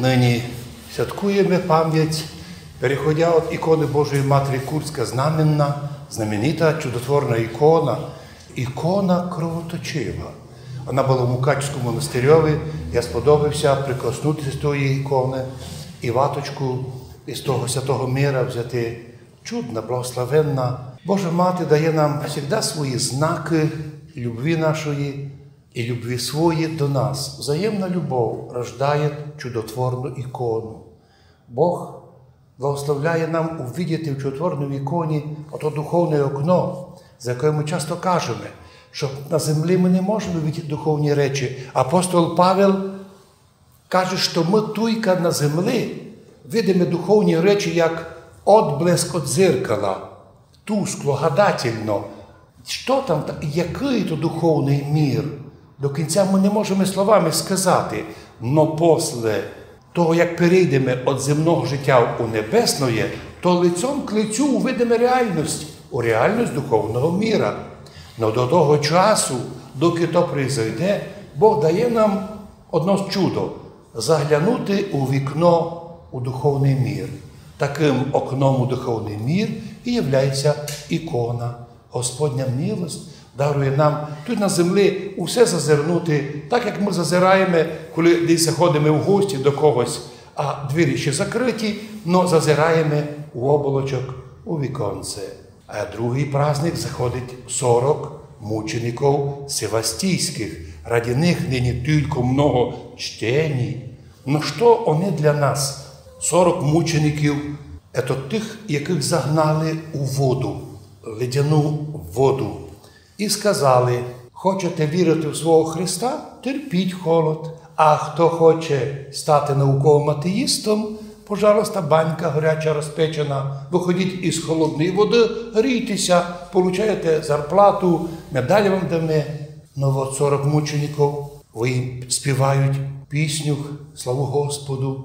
Нині святкуємо пам'ять, переходя від ікони Божої Матері Курська знаменна, знаменита чудотворна ікона, ікона кровоточива. Вона була в Мукачському монастирьові. Я сподобався прикоснутися з тої ікони і ваточку із того святого мира взяти. Чудна, благословенна. Божа Мати дає нам завжди свої знаки любві нашої і любві свої до нас. Взаємна любов рождає чудотворну ікону. Бог благословляє нам увидіти в чудотворній іконі ото духовне окно, за яке ми часто кажемо, що на землі ми не можемо видіти духовні речі. Апостол Павел каже, що ми туйка на землі видимо духовні речі як отблеск от зеркала, тускло, гадательно. Що там, який то духовний мір? До кінця ми не можемо словами сказати, но після того, як перейдемо від земного життя у небесне, то лицом к лицю увидимо реальність, у реальність духовного міра. Но до того часу, доки то прийде, Бог дає нам одно чудо заглянути у вікно у духовний мір. Таким окном у духовний мір і являється ікона. Господня милость дарує нам тут на землі усе зазирнути, так як ми зазираємо, коли десь заходимо в гості до когось, а двері ще закриті, але зазираємо у оболочок у віконце. А другий праздник заходить 40 мучеників севастійських. Ради них нині тільки много чтені. Но що вони для нас? 40 мучеників це тих, яких загнали у воду, ледяну воду, і сказали: хочете вірити в свого Христа, терпіть холод. А хто хоче стати науковим атеїстом, пожалуйста, банька гаряча розпечена, виходіть із холодної води, грійтеся, получаєте зарплату, медаль вам даме. Ну от 40 мучеників, ви співають пісню, славу Господу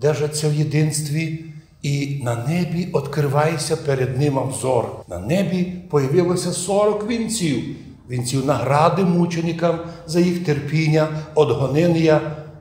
держаться в єдинстві, і на небі відкривається перед ним взор. На небі появилося 40 вінців, вінців награди мученикам за їх терпіння, одгонення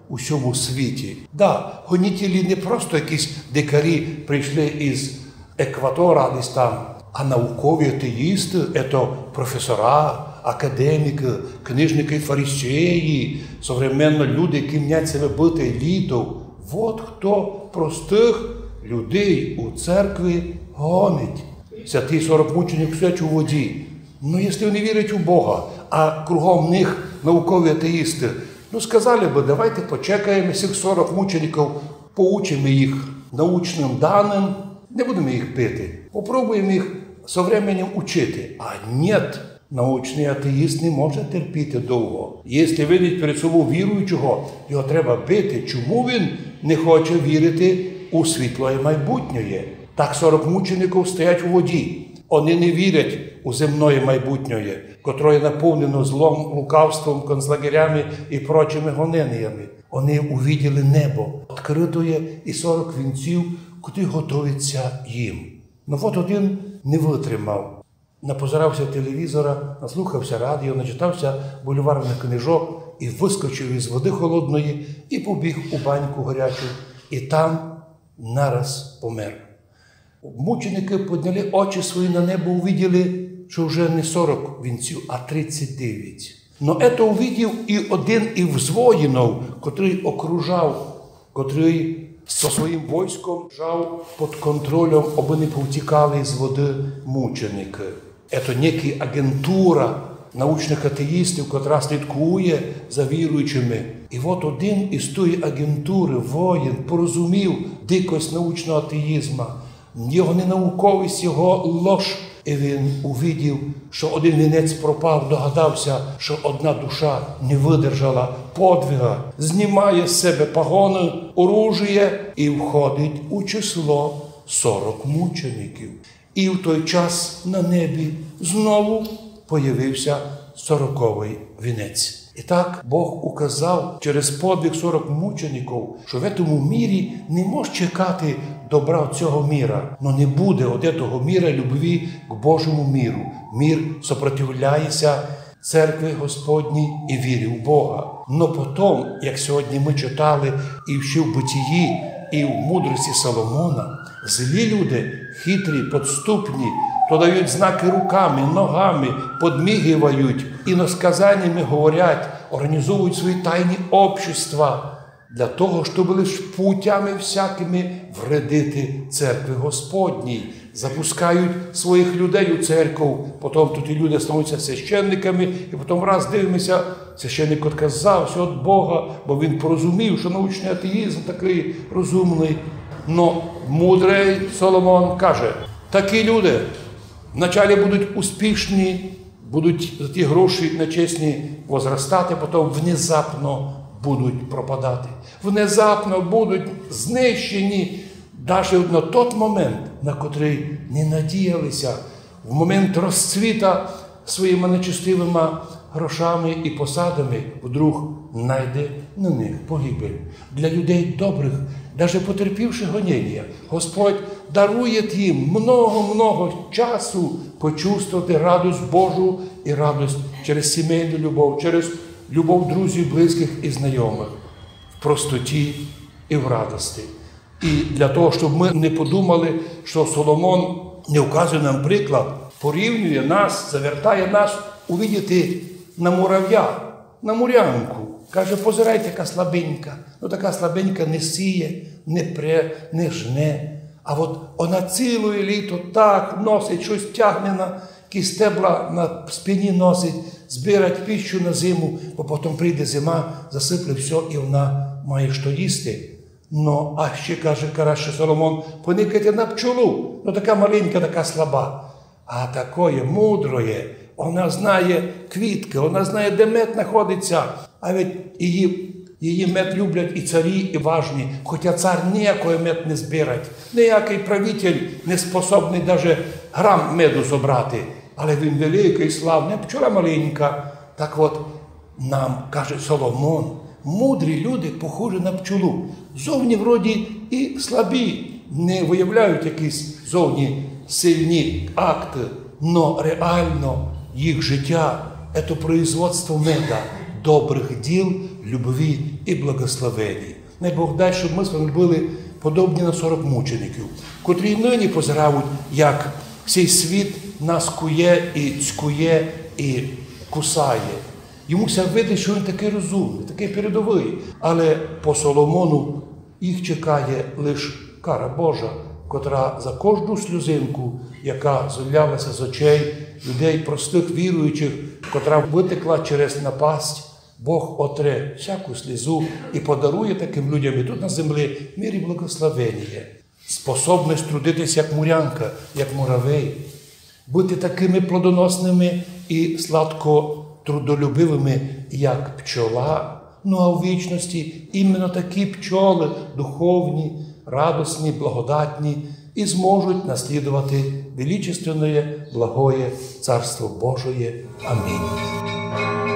у всьому світі. Да, гонітелі не просто якісь дикарі прийшли із екватора десь там, а наукові атеїсти – це професора, академіки, книжники фарисеї, современно люди, які мнять себе бути елітою. От хто простих людей у церкві гонить. Святий сорок мученик сидять у воді. Ну, якщо вони вірять у Бога, а кругом них наукові атеїсти, ну сказали би, давайте почекаємо цих 40 мучеників, поучимо їх научним даним, не будемо їх пити. Попробуємо їх со временем учити. А ні, научний атеїст не може терпіти довго. Якщо видить перед собою віруючого, його треба бити. Чому він не хоче вірити у світло майбутнє? Так 40 мучеників стоять у воді. Вони не вірять у земне майбутнє, котре наповнено злом, лукавством, концлагерями і прочими гоненнями. Вони увиділи небо, відкритоє і 40 вінців, куди готуються їм. Ну от один не витримав. Напозирався телевізора, наслухався радіо, начитався бульварних книжок і вискочив із води холодної і побіг у баньку гарячу, і там нараз помер. Мученики підняли очі свої на небо, увиділи, що вже не 40 вінців, а 39. Но це увидів і один із воїнів, котрий окружав, котрий зі своїм військом жав під контролем, аби не повтікали з води мученики. Це некий агентура научних атеїстів, яка слідкує за віруючими. І от один із тої агентури, воїн, порозумів дикость научного атеїзму, його ненауковість, його лож. І він увидів, що один вінець пропав, догадався, що одна душа не видержала подвига, знімає з себе погони, оружіє і входить у число 40 мучеників. І в той час на небі знову появився сороковий вінець. І так Бог указав через подвиг 40 мучеників, що в цьому мірі не може чекати добра цього міра, но не буде от того міра любві к Божому міру. Мір сопротивляється церкви Господній і вірі в Бога. Но потім, як сьогодні ми читали і ще в битії, і в мудрості Соломона, злі люди, хитрі, подступні, то дають знаки руками, ногами, подмігивають, іносказаннями говорять, організовують свої тайні общества для того, щоб лише путями всякими вредити церкви Господній, запускають своїх людей у церкву, потім тут і люди становляться священниками, і потім раз дивимося, священник відказався від Бога, бо він порозумів, що научний атеїзм такий розумний. Но мудрий Соломон каже, такі люди вначалі будуть успішні, будуть за ті гроші нечесні возростати, потім внезапно будуть пропадати. Внезапно будуть знищені навіть на той момент, на котрий не надіялися, в момент розцвіта своїми нечестивими грошами і посадами, вдруг найде на них погибель. Для людей добрих, навіть потерпівши гоніння, Господь дарує їм много-много часу почувствувати радость Божу і радость через сімейну любов, через любов друзів, близьких і знайомих в простоті і в радості. І для того, щоб ми не подумали, що Соломон не вказує нам приклад, порівнює нас, завертає нас увидіти на мурав'я, на мурянку. Каже, позирайте, яка слабенька. Ну така слабенька не сіє, не пре, не жне. А от вона ціле літо так носить, щось тягне на стебла на спині носить, збирать піщу на зиму, бо потім прийде зима, засипле все, і вона має що їсти. Ну, а ще каже, краще Соломон, поникайте на пчолу. Ну така маленька, така слаба. А такої мудрої, вона знає квітки, вона знає, де мед знаходиться. А ведь її її мед люблять і царі, і важні. Хоча цар ніякої мед не збирать, ніякий правитель не способний навіть грам меду зібрати. Але він великий, славний, пчола маленька. Так от нам каже Соломон, мудрі люди похожі на пчолу. Зовні вроді і слабі, не виявляють якісь зовні сильні акти, но реально їх життя це производство меда, добрих діл, любові і благословені. Не Бог дай, щоб ми з вами були подобні на 40 мучеників, котрі нині позирають, як цей світ нас кує і цькує і кусає. Йому види, що він такий розумний, такий передовий. Але по Соломону їх чекає лише кара Божа, котра за кожну сльозинку, яка злялася з очей людей, простих віруючих, котра витекла через напасть, Бог отре всяку слізу і подарує таким людям і тут на землі мир і благословення, способність трудитися як мурянка, як муравей, бути такими плодоносними і сладко трудолюбивими, як пчола. Ну а в вічності іменно такі пчоли духовні, радосні, благодатні і зможуть наслідувати величественне, благое Царство Божоє. Амінь.